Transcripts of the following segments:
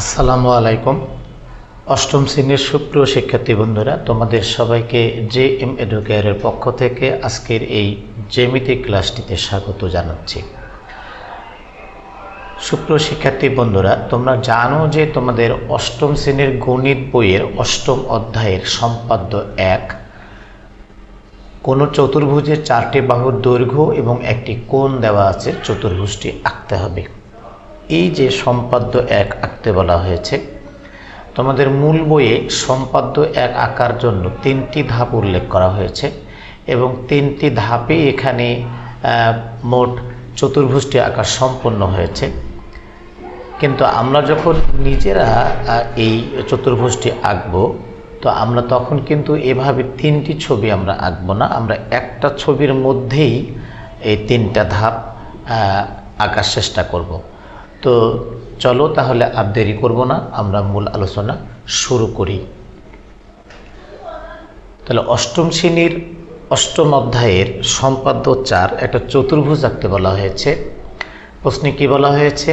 আসসালামু আলাইকুম। অষ্টম শ্রেণির সুপ্রিয় শিক্ষার্থী বন্ধুরা, তোমাদের সবাইকে জে এম এডুকেয়ারের পক্ষ থেকে আজকের এই জেমিতি ক্লাসটিতে স্বাগত জানাচ্ছি। সুপ্রিয় শিক্ষার্থী বন্ধুরা, তোমরা জানো যে তোমাদের অষ্টম শ্রেণির গণিত বইয়ের অষ্টম অধ্যায়ের সম্পাদ্য এক। কোনো চতুর্ভুজের চারটি বাহুর দৈর্ঘ্য এবং একটি কোণ দেওয়া আছে, চতুর্ভুজটি আঁকতে হবে। এই যে সম্পাদ্য এক আঁকতে বলা হয়েছে, তোমাদের মূল বইয়ে সম্পাদ্য এক আঁকার জন্য তিনটি ধাপ উল্লেখ করা হয়েছে এবং তিনটি ধাপে এখানে মোট চতুর্ভুষ্টি আঁকা সম্পন্ন হয়েছে। কিন্তু আমরা যখন নিজেরা এই চতুর্ভুষ্টি আঁকবো, তো আমরা তখন কিন্তু এভাবে তিনটি ছবি আমরা আঁকবো না, আমরা একটা ছবির মধ্যেই এই তিনটা ধাপ আঁকার চেষ্টা করব। তো চলো তাহলে আর দেরি করব না, আমরা মূল আলোচনা শুরু করি। তাহলে অষ্টম শ্রেণির অষ্টম অধ্যায়ের সম্পাদ্য চার, একটা চতুর্ভুজ আঁকতে বলা হয়েছে। প্রশ্নে কি বলা হয়েছে?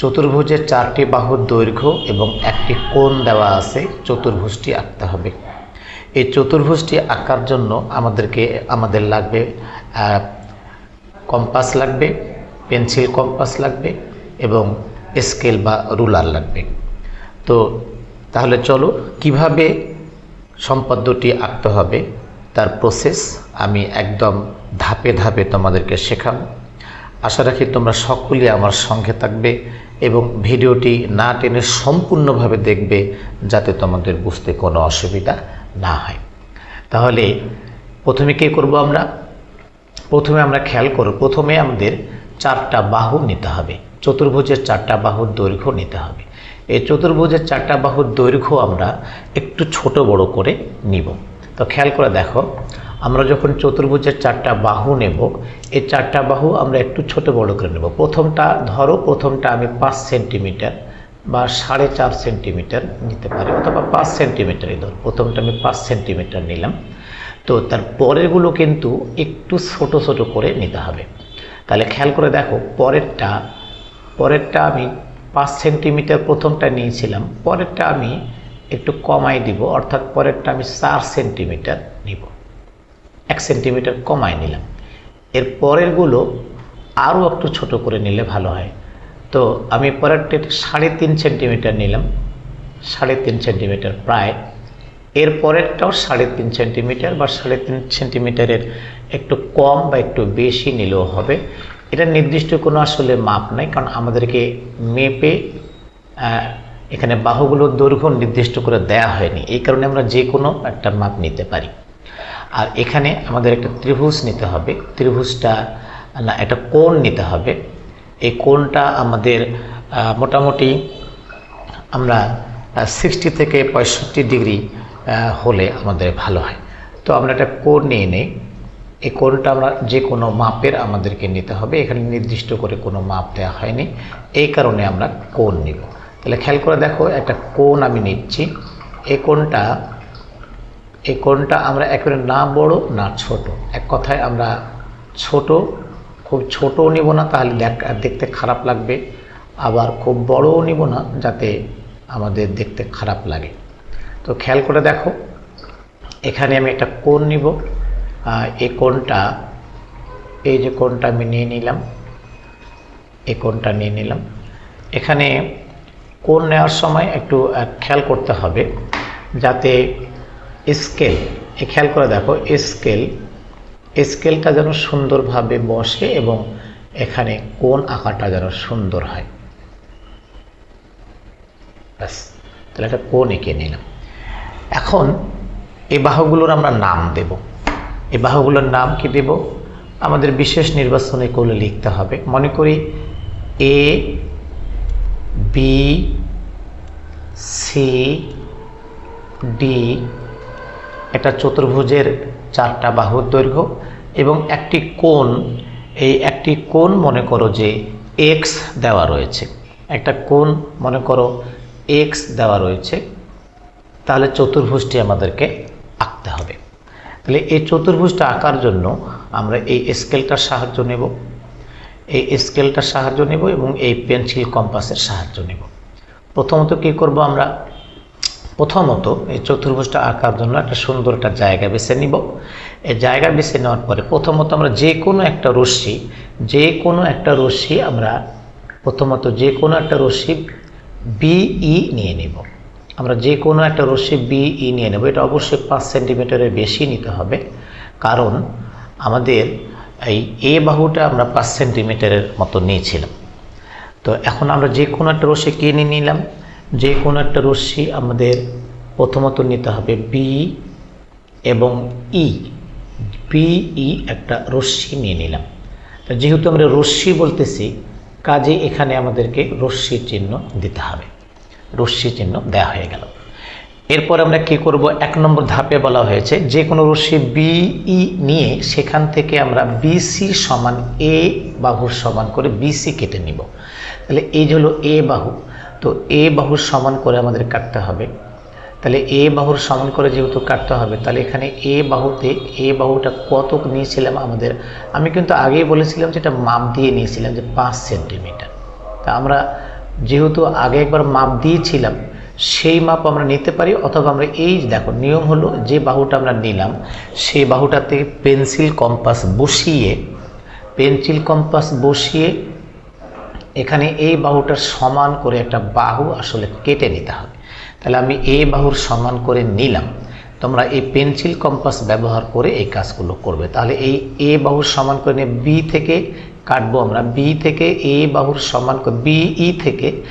চতুর্ভুজের চারটি বাহুর দৈর্ঘ্য এবং একটি কোণ দেওয়া আছে, চতুর্ভুজটি আঁকতে হবে। এই চতুর্ভুজটি আঁকার জন্য আমাদেরকে, আমাদের লাগবে কম্পাস লাগবে, পেন্সিল কম্পাস লাগবে এবং স্কেল বা রুলার লাগবে। তো তাহলে চলো, কীভাবে সম্পাদ্যটি আঁকতে হবে, তার প্রসেস আমি একদম ধাপে ধাপে তোমাদেরকে শেখাবো। আশা রাখি তোমরা সকলেই আমার সঙ্গে থাকবে এবং ভিডিওটি না টেনে সম্পূর্ণভাবে দেখবে যাতে তোমাদের বুঝতে কোনো অসুবিধা না হয়। তাহলে প্রথমে কী করব আমরা? প্রথমে আমরা খেয়াল করব প্রথমে আমাদের চারটা বাহু নিতে হবে। চতুর্ভুজের চারটা বাহুর দৈর্ঘ্য নিতে হবে। এই চতুর্ভুজের চারটা বাহুর দৈর্ঘ্য আমরা একটু ছোট বড় করে নিব। তো খেয়াল করে দেখো, আমরা যখন চতুর্ভুজের চারটা বাহু নেব, এই চারটা বাহু আমরা একটু ছোট বড় করে নেব। প্রথমটা ধরো, প্রথমটা আমি পাঁচ সেন্টিমিটার বা সাড়ে চার সেন্টিমিটার নিতে পারি, অথবা পাঁচ সেন্টিমিটারই ধর। প্রথমটা আমি পাঁচ সেন্টিমিটার নিলাম। তো তার পরেরগুলো কিন্তু একটু ছোট ছোট করে নিতে হবে। তাহলে খেয়াল করে দেখো, পরেরটা পরেরটা আমি পাঁচ সেন্টিমিটার প্রথমটা নিয়েছিলাম। পরেরটা আমি একটু কমাই দিব, অর্থাৎ পরেরটা আমি চার সেন্টিমিটার নিব। এক সেন্টিমিটার কমাই নিলাম। এর পরেরগুলো আরও একটু ছোট করে নিলে ভালো হয়। তো আমি পরেরটা সাড়ে তিন সেন্টিমিটার নিলাম, সাড়ে তিন সেন্টিমিটার প্রায়। এর পরেরটাও সাড়ে তিন সেন্টিমিটার বা সাড়ে তিন সেন্টিমিটারের একটু কম বা একটু বেশি নিলেও হবে। এটা নির্দিষ্ট কোনো আসলে মাপ নাই, কারণ আমাদেরকে মেপে এখানে বাহুগুলোর দৈর্ঘ্য নির্দিষ্ট করে দেয়া হয়নি। এই কারণে আমরা যে কোনো একটা মাপ নিতে পারি। আর এখানে আমাদের একটা ত্রিভুজ নিতে হবে। ত্রিভুজটা, না, একটা কোণ নিতে হবে। এই কোণটা আমাদের মোটামুটি আমরা সিক্সটি থেকে পঁয়ষট্টি ডিগ্রি হলে আমাদের ভালো হয়। তো আমরা একটা কোণ নিয়ে নেই। এই কোণটা আমরা যে কোনো মাপের আমাদেরকে নিতে হবে। এখানে নির্দিষ্ট করে কোনো মাপ দেওয়া হয়নি। এই কারণে আমরা কোণ নিব। তাহলে খেয়াল করে দেখো, একটা কোণ আমি নিচ্ছি। এই কোণটা এই কোণটা আমরা একেবারে না বড়, না ছোট। এক কথায় আমরা ছোট, খুব ছোটও নিব না, তাহলে দেখতে খারাপ লাগবে। আবার খুব বড়ও নিব না, যাতে আমাদের দেখতে খারাপ লাগে। তো খেয়াল করে দেখো, এখানে আমি একটা কোণ নিব। এই কোণটা, এই যে কোণটা আমি নিয়ে নিলাম এই কোণটা নিয়ে নিলাম। এখানে কোণ নেওয়ার সময় একটু খেয়াল করতে হবে যাতে স্কেল, এ খেয়াল করে দেখো, স্কেল, স্কেলটা যেন সুন্দরভাবে বসে এবং এখানে কোন আঁকাটা যেন সুন্দর হয়। ব্যাস, তাহলে একটা কোন এঁকে নিলাম। এখন এই বাহুগুলোর আমরা নাম দেব। এই বাহুগুলোর নাম কি দেব? আমাদের বিশেষ নির্বাচনে করলে লিখতে হবে। মনে করি এ বি সি ডি একটা চতুর্ভুজের চারটা বাহুর দৈর্ঘ্য এবং একটি কোণ। এই একটি কোণ মনে করো যে এক্স দেওয়া রয়েছে। একটা কোণ মনে করো এক্স দেওয়া রয়েছে। তাহলে চতুর্ভুজটি আমাদেরকে আঁকতে হবে। তাহলে এই চতুর্ভুজটা আঁকার জন্য আমরা এই স্কেলটার সাহায্য নেব। এই স্কেলটার সাহায্য নেব এবং এই পেন্সিল কম্পাসের সাহায্য নেব। প্রথমত কী করব আমরা? প্রথমত এই চতুর্ভুজটা আঁকার জন্য একটা সুন্দর একটা জায়গা বেছে নিব। এই জায়গা বেছে নেওয়ার পরে প্রথমত আমরা যে কোনো একটা রশ্মি যে কোনো একটা রশ্মি আমরা প্রথমত যে কোনো একটা রশ্মি বিই নিয়ে নেব। আমরা যে কোনো একটা রশ্মি বিই নিয়ে নেব। এটা অবশ্যই পাঁচ সেন্টিমিটারের বেশি নিতে হবে। কারণ আমাদের এই এ বাহুটা আমরা পাঁচ সেন্টিমিটারের মতো নিয়েছিলাম। তো এখন আমরা যে কোনো একটা রশ্মি কিনে নিলাম। যে কোনো একটা রশ্মি আমাদের প্রথমত নিতে হবে বি এবং ই বিই একটা রশ্মি নিয়ে নিলাম। যেহেতু আমরা রশ্মি বলতেছি, কাজে এখানে আমাদেরকে রশ্মির চিহ্ন দিতে হবে। রশ্মি চিহ্ন দেওয়া হয়ে গেল। এরপর আমরা কি করব? এক নম্বর ধাপে বলা হয়েছে, যে কোনো রশ্মি বিই নিয়ে সেখান থেকে আমরা বিসি সমান এ বাহুর সমান করে বিসি কেটে নিব। তাহলে এই হলো এ বাহু, তো এ বাহুর সমান করে আমাদের কাটতে হবে। তাহলে এ বাহুর সমান করে যেহেতু কাটতে হবে, তাহলে এখানে এ বাহুতে এ বাহুটা কত নিয়েছিলাম আমাদের? আমি কিন্তু আগেই বলেছিলাম যে এটা মাপ দিয়ে নিয়েছিলাম যে পাঁচ সেন্টিমিটার। তা আমরা যেহেতু আগে একবার মাপ দিয়েছিলাম, সেই মাপ আমরা নিতে পারি। অথবা আমরা এই দেখো, নিয়ম হলো যে বাহুটা আমরা নিলাম, সেই বাহুটাতে পেন্সিল কম্পাস বসিয়ে, পেন্সিল কম্পাস বসিয়ে এখানে এই বাহুটার সমান করে একটা বাহু আসলে কেটে নিতে হবে। তাহলে আমি এ বাহুর সমান করে নিলাম। তোমরা এই পেন্সিল কম্পাস ব্যবহার করে এই কাজগুলো করবে। তাহলে এই এ বাহুর সমান করে নিয়ে বি থেকে কাটবো আমরা। বি থেকে এ বাহুর সমান করে বিই থেকে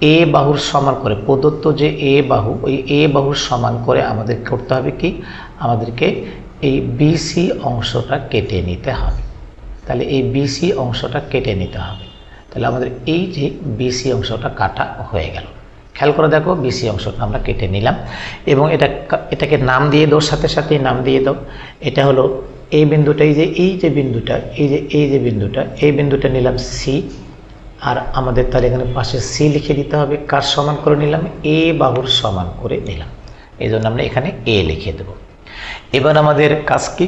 এ বাহুর সমান করে, প্রদত্ত যে এ বাহু, ওই এ বাহুর সমান করে আমাদের করতে হবে কি? আমাদেরকে এই বিসি অংশটা কেটে নিতে হবে। তাহলে এই বিসি অংশটা কেটে নিতে হবে। তাহলে আমাদের এই যে বিসি অংশটা কাটা হয়ে গেল। খেয়াল করে দেখো বিসি অংশটা আমরা কেটে নিলাম। এবং এটা এটাকে নাম দিয়ে দাও, সাথে সাথেই নাম দিয়ে দাও। এটা হলো এই বিন্দুটা, এই যে এই যে বিন্দুটা, এই যে এই যে বিন্দুটা, এই বিন্দুটা নিলাম সি আর আমাদের তাহলে এখানে পাশে সি লিখে দিতে হবে, কার সমান করে নিলাম? এ বাহুর সমান করে নিলাম। এই জন্য আমরা এখানে এ লিখে দেব। এবার আমাদের কাজ কি?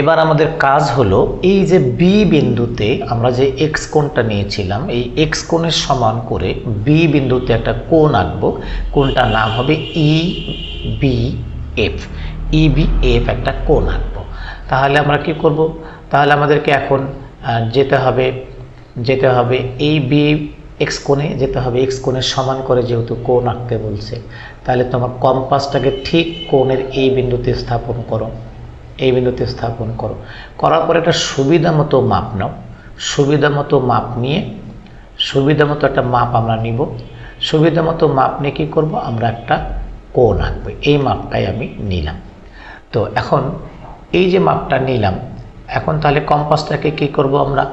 এবার আমাদের কাজ হলো, এই যে বি বিন্দুতে আমরা যে এক্স কোণটা নিয়েছিলাম, এই এক্স কোণের সমান করে বি বিন্দুতে একটা কোণ আঁকবো। কোণটার নাম হবে E B F E B F একটা কোণ আঁকবো। তাহলে আমরা কি করব? তাহলে আমাদেরকে এখন যেতে হবে যেতে হবে এই বি এক্স কোণে, যেতে হবে এক্স কোণের সমান করে যেহেতু কোণ আঁকতে বলছে। তাহলে তোমার কম্পাসটাকে ঠিক কোণের এই বিন্দুতে স্থাপন করো। এই বিন্দুতে স্থাপন করো। করার পর একটা সুবিধা মতো মাপ নাও। সুবিধা মতো মাপ নিয়ে, সুবিধা মতো একটা মাপ আমরা নিব। সুবিধা মতো মাপ নিয়ে কী করব? আমরা একটা কোণ আঁকবো। এই মাপটাই আমি নিলাম। তো এখন এই যে মাপটা নিলাম, এখন তাহলে কম্পাসটাকে কী করব আমরা?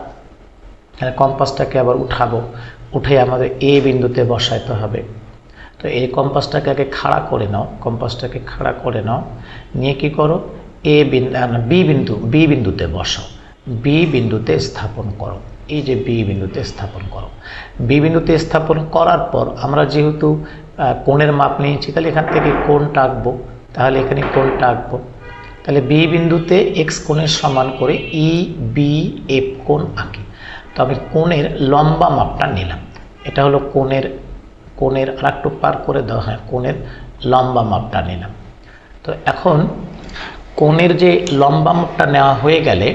তাহলে কম্পাসটাকে আবার উঠাবো, উঠে আমাদের এ বিন্দুতে বসাইতে হবে। তো এই কম্পাসটাকে আগে খাড়া করে নাও, কম্পাসটাকে খাড়া করে নাও। নিয়ে কি করো? এ বিন্দু বি বিন্দু, বি বিন্দুতে বসাও। বি বিন্দুতে স্থাপন করো। এই যে বি বিন্দুতে স্থাপন করো। বি বিন্দুতে স্থাপন করার পর আমরা যেহেতু কোণের মাপ নিয়েছি, তাহলে এখান থেকে কোণটা আঁকবো তাহলে এখানে কোণটা আঁকবো তাহলে বি বিন্দুতে এক্স কোণের সমান করে ই বি এফ কোণ আঁকি। তো আমি কোণের লম্বা মাপটা নিলাম। এটা হলো কোণের কোণের আর একটু পার করে দেওয়া হয়, কোণের লম্বা মাপটা নিলাম। তো এখন কোণের যে লম্বা মাপটা নেওয়া হয়ে গেলে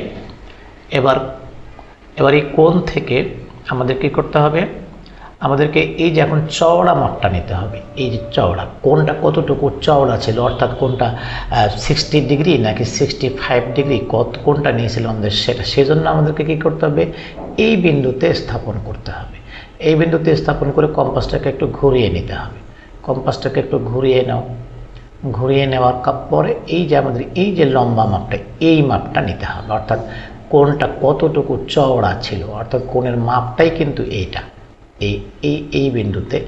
এবার এবার এই কোণ থেকে আমাদের কী করতে হবে? আমাদেরকে এই যে এখন চওড়া মাপটা নিতে হবে, এই যে চওড়া, কোনটা কতটুকু চওড়া ছিল, অর্থাৎ কোনটা সিক্সটি ডিগ্রি নাকি সিক্সটি ফাইভ ডিগ্রি কত, কোনটা নিয়েছিল আমাদের সেটা, সেজন্য আমাদেরকে কী করতে হবে, এই বিন্দুতে স্থাপন করতে হবে। এই বিন্দুতে স্থাপন করে কম্পাসটাকে একটু ঘুরিয়ে নিতে হবে। কম্পাসটাকে একটু ঘুরিয়ে নাও। ঘুরিয়ে নেওয়ার পরে এই যে আমাদের, এই যে লম্বা মাপটা, এই মাপটা নিতে হবে। অর্থাৎ কোনটা কতটুকু চওড়া ছিল, অর্থাৎ কোণের মাপটাই কিন্তু এইটা। এই এই এই বিন্দুতে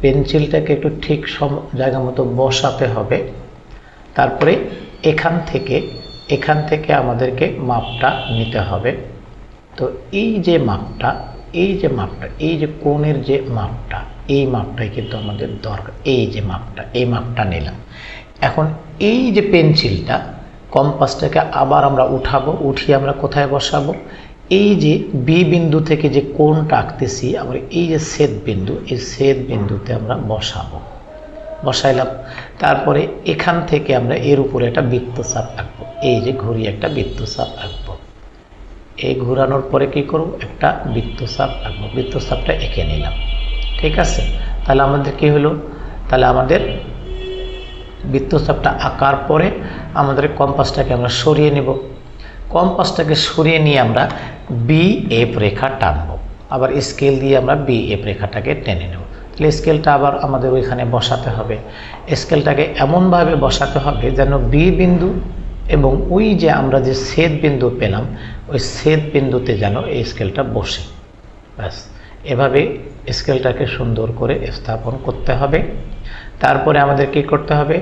পেন্সিলটাকে একটু ঠিক সম জায়গা মতো বসাতে হবে। তারপরে এখান থেকে এখান থেকে আমাদেরকে মাপটা নিতে হবে। তো এই যে মাপটা, এই যে মাপটা, এই যে কোণের যে মাপটা, এই মাপটাই কিন্তু আমাদের দরকার। এই যে মাপটা, এই মাপটা নিলাম। এখন এই যে পেন্সিলটা, কম্পাসটাকে আবার আমরা উঠাবো, উঠিয়ে আমরা কোথায় বসাবো? এই যে বি বিন্দু থেকে যে কোণটা আঁকতেছি, আমরা এই যে ছেদ বিন্দু, এই ছেদ বিন্দুতে আমরা বসাবো। বসাইলাম। তারপরে এখান থেকে আমরা এর উপরে একটা বৃত্তচাপ আঁকবো। এই যে ঘুরিয়ে একটা বৃত্তচাপ আঁকবো। এই ঘোরানোর পরে কি করব? একটা বৃত্তচাপ আঁকবো। বৃত্তচাপটা এঁকে নিলাম। ঠিক আছে? তাহলে আমাদের কি হলো? তাহলে আমাদের বৃত্তচাপটা আঁকার পরে আমাদের কম্পাসটাকে আমরা সরিয়ে নেব। কম্পাসটাকে সরিয়ে নিয়ে আমরা বি এফ রেখা টানবো। আবার স্কেল দিয়ে আমরা বি এফ রেখাটাকে টেনে নেব। তাহলে স্কেলটা আবার আমাদের ওইখানে বসাতে হবে। স্কেলটাকে এমনভাবে বসাতে হবে যেন বি বিন্দু এবং ওই যে আমরা যে ছেদ বিন্দু পেলাম, ওই ছেদ বিন্দুতে যেন এই স্কেলটা বসে। ব্যাস, এভাবে স্কেলটাকে সুন্দর করে স্থাপন করতে হবে। তারপরে আমাদের কি করতে হবে?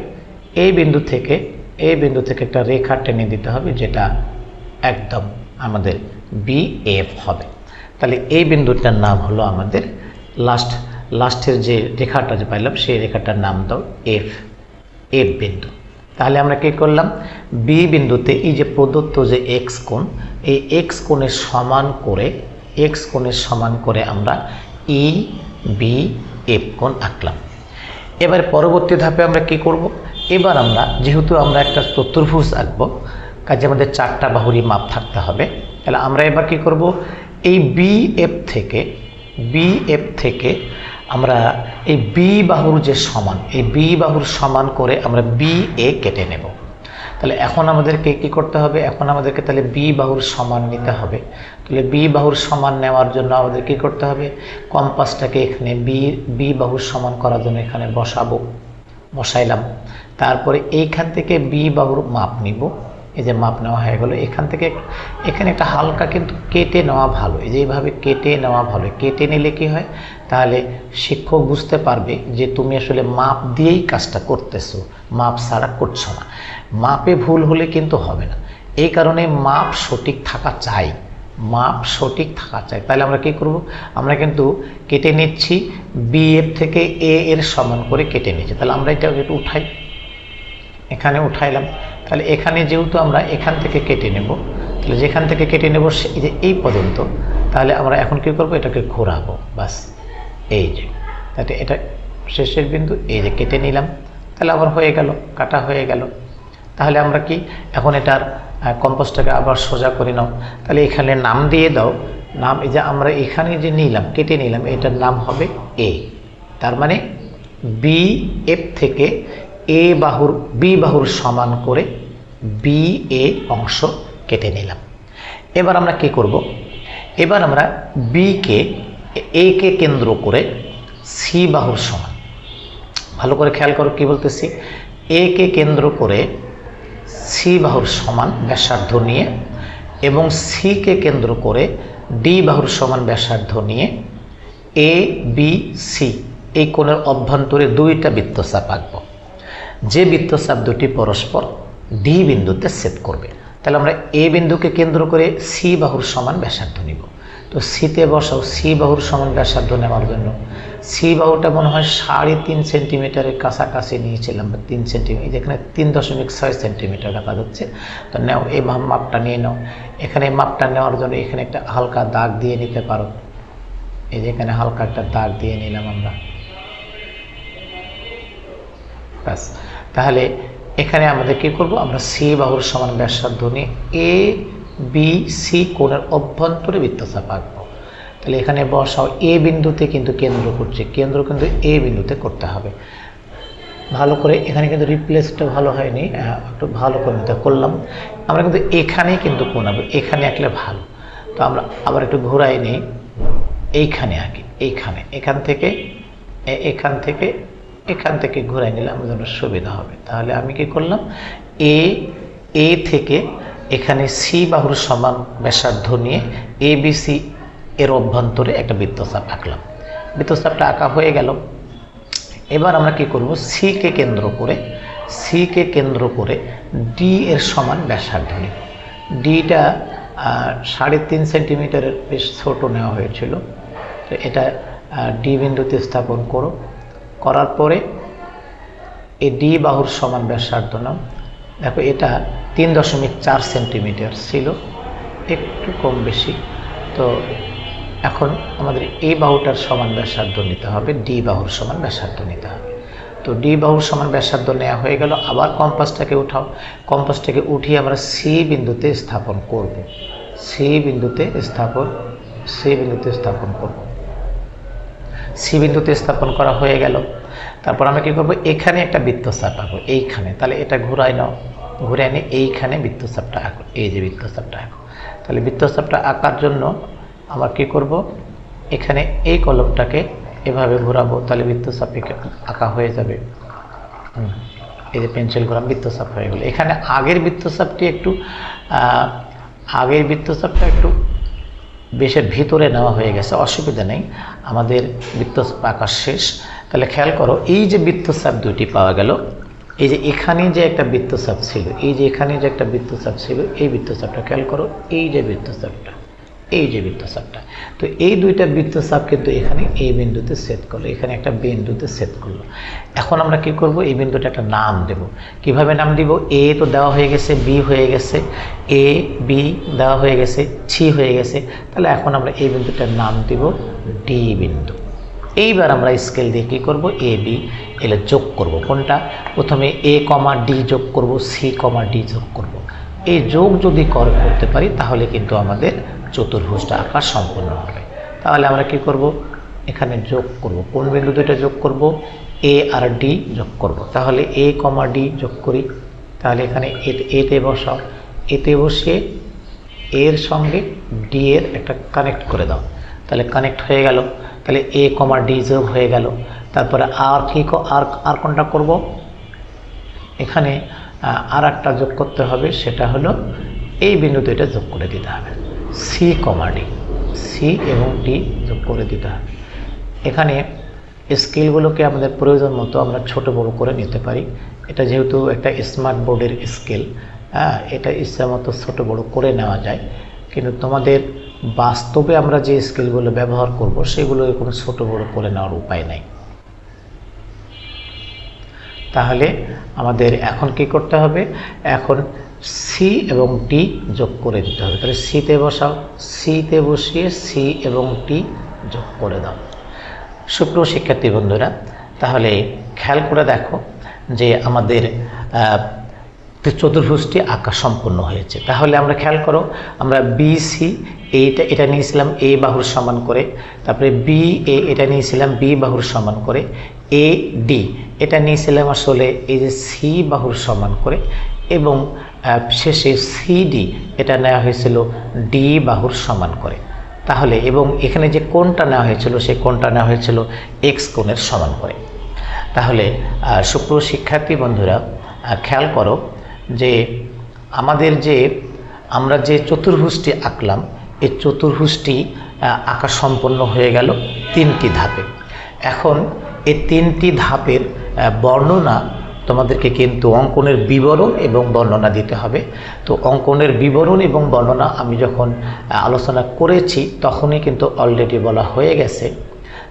এই বিন্দু থেকে এই বিন্দু থেকে একটা রেখা টেনে দিতে হবে যেটা একদম আমাদের বি এফ হবে। তাহলে এই বিন্দুটার নাম হলো আমাদের লাস্ট লাস্টের যে রেখাটা যে পাইলাম, সেই রেখাটার নাম দাও এফ এফ বিন্দু। তাহলে আমরা কী করলাম? বি বিন্দুতে এই যে প্রদত্ত যে এক্স কোণ, এই এক্স কোণের সমান করে এক্স কোণের সমান করে আমরা ই বি এফ কোণ আঁকলাম। এবার পরবর্তী ধাপে আমরা কি করব? এবার আমরা, যেহেতু আমরা একটা চতুর্ভুজ আঁকবো কাজে আমাদের চারটা বাহুরি মাপ থাকতে হবে। তাহলে আমরা এবার কি করব? এই বি এফ থেকে বি এফ থেকে আমরা এই বি বাহুর যে সমান, এই বি বাহুর সমান করে আমরা বি এ কেটে নেব। তাহলে এখন আমাদেরকে কি করতে হবে? এখন আমাদেরকে তাহলে বি বাহুর সমান নিতে হবে। তাহলে বি বাহুর সমান নেওয়ার জন্য আমাদের কি করতে হবে? কম্পাসটাকে এখানে বি বি বাহুর সমান করার জন্য এখানে বসাবো, বসাইলাম। তারপরে এইখান থেকে বি বাহুর মাপ নিব। এই যে মাপ নেওয়া হয়ে গেলো, এখান থেকে এখানে একটা হালকা কিন্তু কেটে নেওয়া ভালো। এই যে এইভাবে কেটে নেওয়া ভালো। কেটে নিলে কি হয়? তাহলে শিক্ষক বুঝতে পারবে যে তুমি আসলে মাপ দিয়েই কাজটা করতেছো। মাপ ছাড়া করছ না। মাপে ভুল হলে কিন্তু হবে না। এই কারণে মাপ সঠিক থাকা চাই। মাপ সঠিক থাকা চাই। তাহলে আমরা কি করব? আমরা কিন্তু কেটে নিচ্ছি বি এফ থেকে এ এর সমান করে কেটে নিচ্ছি। তাহলে আমরা এটা একটু উঠাই। এখানে উঠাইলাম। তাহলে এখানে যেহেতু আমরা এখান থেকে কেটে নেব, তাহলে যেখান থেকে কেটে নেব যে এই পর্যন্ত, তাহলে আমরা এখন কি করব? এটাকে ঘোরাবো, বাস। এই যে তাতে এটা শেষের বিন্দু, এই যে কেটে নিলাম, তাহলে আবার হয়ে গেল, কাটা হয়ে গেল। তাহলে আমরা কি, এখন এটার কম্পোস্টটাকে আবার সোজা করে নাও। তাহলে এখানে নাম দিয়ে দাও। নাম, এই যে আমরা এখানে যে নিলাম, কেটে নিলাম, এটার নাম হবে এ তার মানে বি এফ থেকে এ বাহুর, বি বাহুর সমান করে বি এ অংশ কেটে নিলাম। এবার আমরা কি করব? এবার আমরা বিকে এ কে কেন্দ্র করে সি বাহুর সমান। ভালো করে খেয়াল করো কি বলতেছি? এ কে কেন্দ্র করে সি বাহুর সমান ব্যাসার্ধ নিয়ে এবং সিকে কেন্দ্র করে ডি বাহুর সমান ব্যাসার্ধ নিয়ে এ বি সি এই কোণের অভ্যন্তরে দুইটা বৃত্তচাপ আঁকবো। যে বৃত্তচাপ দুটি পরস্পর ডি বিন্দুতে সেট করবে। তাহলে আমরা এ বিন্দুকে কেন্দ্র করে সি বাহুর সমান ব্যাসার্ধ নিব। তো সিতে বসাও সি বাহুর সমান ব্যাসার্ধ নেওয়ার জন্য। সি বাহুটা মনে হয় সাড়ে তিন সেন্টিমিটারের কাছাকাছি নিয়েছিলাম, বা তিন সেন্টিমিটার যেখানে তিন দশমিক ছয় সেন্টিমিটার দেখা যাচ্ছে। তো নেও, এই মাপটা নিয়ে নাও। এখানে মাপটা নেওয়ার জন্য এখানে একটা হালকা দাগ দিয়ে নিতে পারো। এই যে এখানে হালকা একটা দাগ দিয়ে নিলাম আমরা। ব্যাস। তাহলে এখানে আমাদের কি করব? আমরা সি বাহুর সমান ব্যাসার্ধ নিয়ে এ, বি, সি কোণের অভ্যন্তরে বৃত্তচাপ আঁকবো। তাহলে এখানে বসাও এ বিন্দুতে কিন্তু কেন্দ্র করছে। কেন্দ্র কিন্তু এ বিন্দুতে করতে হবে। ভালো করে এখানে কিন্তু রিপ্লেসটা ভালো হয়নি। একটু ভালো করে নিতে করলাম। আমরা কিন্তু এখানেই কিন্তু কোনাবো এখানে আঁকলে ভালো। তো আমরা আবার একটু ঘোরাই নিই। এইখানে আঁকি। এইখানে। এখান থেকে এখান থেকে এখান থেকে ঘুরাই নিলে আমার জন্য সুবিধা হবে। তাহলে আমি কি করলাম? এ এ থেকে এখানে সি বাহুর সমান ব্যাসার্ধ নিয়ে এ, বি, সি এর অভ্যন্তরে একটা বৃত্তচাপ আঁকলাম। বৃত্তচাপটা আঁকা হয়ে গেল। এবার আমরা কি করব? সিকে কেন্দ্র করে সিকে কেন্দ্র করে ডি এর সমান ব্যাসার্ধ নিব। ডিটা সাড়ে তিন সেন্টিমিটারের বেশ ছোটো নেওয়া হয়েছিল। তো এটা ডি বিন্দুতে স্থাপন করো। করার পরে এই ডি বাহুর সমান ব্যাসার্ধ নাম। দেখো, এটা তিন দশমিক চার সেন্টিমিটার ছিল, একটু কম বেশি। তো এখন আমাদের এই বাহুটার সমান ব্যাসার্ধ নিতে হবে, ডি বাহুর সমান ব্যাসার্ধ নিতে হবে। তো ডি বাহুর সমান ব্যাসার্ধ নেওয়া হয়ে গেল, আবার কম্পাসটাকে উঠাও। কম্পাসটাকে উঠিয়ে আমরা সি বিন্দুতে স্থাপন করব। সি বিন্দুতে স্থাপন, সি বিন্দুতে স্থাপন করব। সি বিন্দুতে স্থাপন করা হয়ে গেল। তারপর আমরা কী করব? এখানে একটা বৃত্তচাপ আঁকবো। এইখানে। তাহলে এটা ঘুরাই নাও। ঘুরে এনে এইখানে বৃত্তচাপটা আঁকো। এই যে বৃত্তচাপটা আঁকো। তাহলে বৃত্তচাপটা আঁকার জন্য আমরা কী করব? এখানে এই কলমটাকে এভাবে ঘোরাবো। তাহলে বৃত্তচাপ আঁকা হয়ে যাবে। এই যে পেন্সিল ঘোরাম বৃত্তচাপ হয়ে গেলো। এখানে আগের বৃত্তচাপটি একটু আগের বৃত্তচাপটা একটু বেশের ভিতরে নেওয়া হয়ে গেছে, অসুবিধা নেই, আমাদের বৃত্তচাপ আঁকা শেষ। তাহলে খেয়াল করো, এই যে বৃত্তচাপ দুটি পাওয়া গেল, এই যে এখানে যে একটা বৃত্তচাপ ছিল, এই যে এখানে যে একটা বৃত্তচাপ ছিল, এই বৃত্তচাপটা খেয়াল করো, এই যে বৃত্তচাপটা এই যে বৃত্তচাপটা। তো এই দুইটা বৃত্তচাপ কিন্তু এখানে এই বিন্দুতে সেট করল, এখানে একটা বিন্দুতে সেট করল। এখন আমরা কি করব? এই বিন্দুটা একটা নাম দেব। কীভাবে নাম দিব? এ তো দেওয়া হয়ে গেছে বি হয়ে গেছে এ বি দেওয়া হয়ে গেছে ছি হয়ে গেছে। তাহলে এখন আমরা এই বিন্দুটার নাম দিব ডি বিন্দু। এইবার আমরা স্কেল দিয়ে কী করব? এ বি এলে যোগ করব। কোনটা? প্রথমে এ কমা ডি যোগ করব সি কমা ডি যোগ করব। এই যোগ যদি কর করতে পারি, তাহলে কিন্তু আমাদের চতুর্ভুজটা আঁকা সম্পূর্ণ হবে। তাহলে আমরা কি করব? এখানে যোগ করব। কোন বিন্দু দুইটা যোগ করব? এ আর ডি যোগ করব। তাহলে এ কমা ডি যোগ করি। তাহলে এখানে এতে বসাও। এতে বসে এর সঙ্গে ডি এর একটা কানেক্ট করে দাও। তাহলে কানেক্ট হয়ে গেল। তাহলে এ কমা ডি যোগ হয়ে গেল। তারপরে আর কি, আর আর কোনটা করব? এখানে আর একটা যোগ করতে হবে, সেটা হলো এই বিন্দুতে এটা যোগ করে দিতে হবে। সি কমা ডি সি এবং ডি যোগ করে দিতে হবে। এখানে স্কেলগুলোকে আমাদের প্রয়োজন মতো আমরা ছোট বড় করে নিতে পারি। এটা যেহেতু একটা স্মার্ট বোর্ডের স্কেল হ্যাঁ এটা ইচ্ছা মতো ছোটো বড় করে নেওয়া যায়। কিন্তু তোমাদের বাস্তবে আমরা যে স্কেলগুলো ব্যবহার করব সেগুলো কোনো ছোট বড় করে নেওয়ার উপায় নাই। তাহলে আমাদের এখন কি করতে হবে? এখন সি এবং টি যোগ করে দিতে হবে। তাহলে সিতে বসাও সিতে বসিয়ে সি এবং টি যোগ করে দাও। সুপ্রিয় শিক্ষার্থী বন্ধুরা, তাহলে খেয়াল করে দেখো যে আমাদের আহ, চতুর্ভুজটি আঁকা সম্পূর্ণ হয়েছে। তাহলে আমরা খেয়াল করো আমরা বি সি এইটা এটা নিয়েছিলাম এ বাহুর সমান করে তারপরে বি এ এটা নিয়েছিলাম বি বাহুর সমান করে এ ডি এটা নিয়েছিলাম আসলে এই যে সি বাহুর সমান করে এবং শেষে সি ডি এটা নেওয়া হয়েছিল ডি বাহুর সমান করে। তাহলে এবং এখানে যে কোনটা নেওয়া হয়েছিল সেই কোনটা নেওয়া হয়েছিল এক্স কোণের সমান করে। তাহলে সুপ্রিয় শিক্ষার্থী বন্ধুরা খেয়াল করো যে আমাদের যে, আমরা যে চতুর্ভুজটি আঁকলাম, এই চতুর্ভুজটি আঁকা সম্পন্ন হয়ে গেল তিনটি ধাপে। এখন এই তিনটি ধাপের বর্ণনা তোমাদেরকে কিন্তু অঙ্কনের বিবরণ এবং বর্ণনা দিতে হবে। তো অঙ্কনের বিবরণ এবং বর্ণনা আমি যখন আলোচনা করেছি তখনই কিন্তু অলরেডি বলা হয়ে গেছে।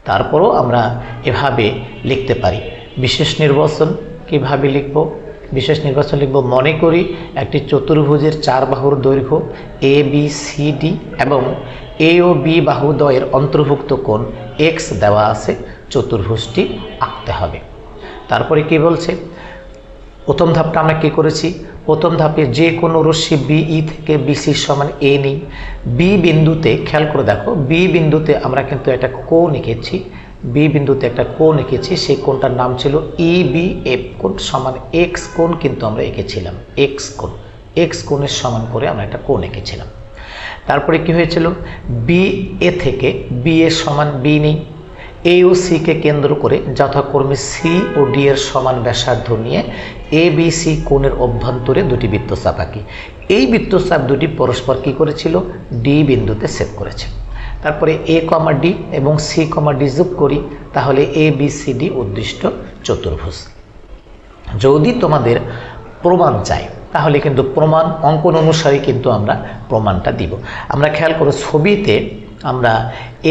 তারপরও আমরা এভাবে লিখতে পারি। বিশেষ নির্বাচন কীভাবে লিখব? বিশেষ নির্বাচন লিখব, মনে করি একটি চতুর্ভুজের চার বাহুর দৈর্ঘ্য এ বি সি ডি এবং এ ও বি বাহুদ্বয়ের অন্তর্ভুক্ত কোণ এক্স দেওয়া আছে, চতুর্ভুজটি আঁকতে হবে। তারপরে কি বলছে? প্রথম ধাপটা আমরা কী করেছি? প্রথম ধাপে যে কোনো রশ্মি বিই থেকে বিসি সমান এ নিই। বি বিন্দুতে, খেয়াল করে দেখো বি বিন্দুতে আমরা কিন্তু একটা কোণ এঁকেছি বি বিন্দুতে একটা কোণ এঁকেছি, সেই কোণটার নাম ছিল ই বি এফ কোণ সমান এক্স কোণ কিন্তু আমরা এঁকেছিলাম এক্স কোণ। এক্স কোণের সমান করে আমরা একটা কোণ এঁকেছিলাম। তারপরে কি হয়েছিল? বি এ থেকে বি এর সমান বি নেই। এ ও সিকে কেন্দ্র করে যথাক্রমে সি ও ডি এর সমান ব্যাসার্ধ নিয়ে এ বি সি কোণের অভ্যন্তরে দুটি বৃত্তচাপ আঁকি। এই বৃত্তচাপ দুটি পরস্পর কি করেছিল? ডি বিন্দুতে সেট করেছে। তারপরে এ কমা ডি এবং সি কমা ডি যোগ করি, তাহলে এ বি সি ডি উদ্দিষ্ট চতুর্ভুজ। যদি তোমাদের প্রমাণ চাই, তাহলে কিন্তু প্রমাণ অঙ্কন অনুসারে কিন্তু আমরা প্রমাণটা দিব। আমরা খেয়াল করো, ছবিতে আমরা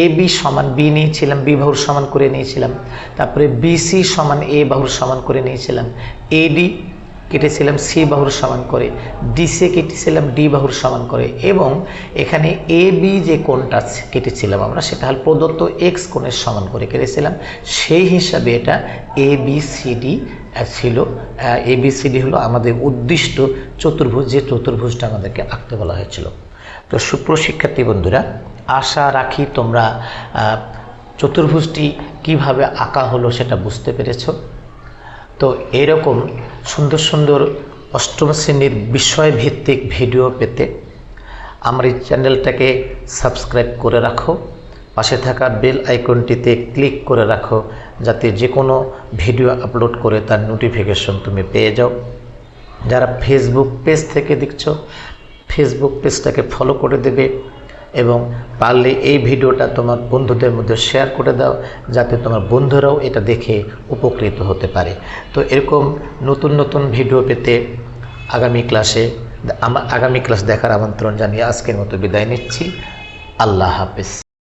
এ বি সমান বি নিয়েছিলাম বি বাহুর সমান করে নিয়েছিলাম, তারপরে বিসি সমান এ বাহুর সমান করে নিয়েছিলাম এডি কেটেছিলাম সি বাহুর সমান করে ডিসে কেটেছিলাম ডি বাহুর সমান করে এবং এখানে এ, বি যে কোণটা কেটেছিলাম আমরা সেটা হল প্রদত্ত এক্স কোণের সমান করে কেটেছিলাম। সেই হিসাবে এটা এ, বি, সি, ডি ছিল। এ, বি, সি, ডি হলো আমাদের উদ্দিষ্ট চতুর্ভুজ, যে চতুর্ভুজটা আমাদেরকে আঁকতে বলা হয়েছিল। তো সুপ্রশিক্ষার্থী বন্ধুরা, আশা রাখি তোমরা চতুর্ভুজটি কীভাবে আঁকা হলো সেটা বুঝতে পেরেছ। তো এরকম সুন্দর সুন্দর অষ্টম শ্রেণির বিষয়ভিত্তিক ভিডিও পেতে আমার এই চ্যানেলটাকে সাবস্ক্রাইব করে রাখো। পাশে থাকা বেল আইকনটিতে ক্লিক করে রাখো যাতে যে কোনো ভিডিও আপলোড করে তার নোটিফিকেশন তুমি পেয়ে যাও। যারা ফেসবুক পেজ থেকে দেখছ ফেসবুক পেজটাকে ফলো করে দেবে। এবং পারলে এই ভিডিওটা তোমার বন্ধুদের মধ্যে শেয়ার করে দাও, যাতে তোমার বন্ধুরাও এটা দেখে উপকৃত হতে পারে। তো এরকম নতুন নতুন ভিডিও পেতে আগামী ক্লাসে আগামী ক্লাস দেখার আমন্ত্রণ জানিয়ে আজকের মতো বিদায় নিচ্ছি। আল্লাহ হাফেজ।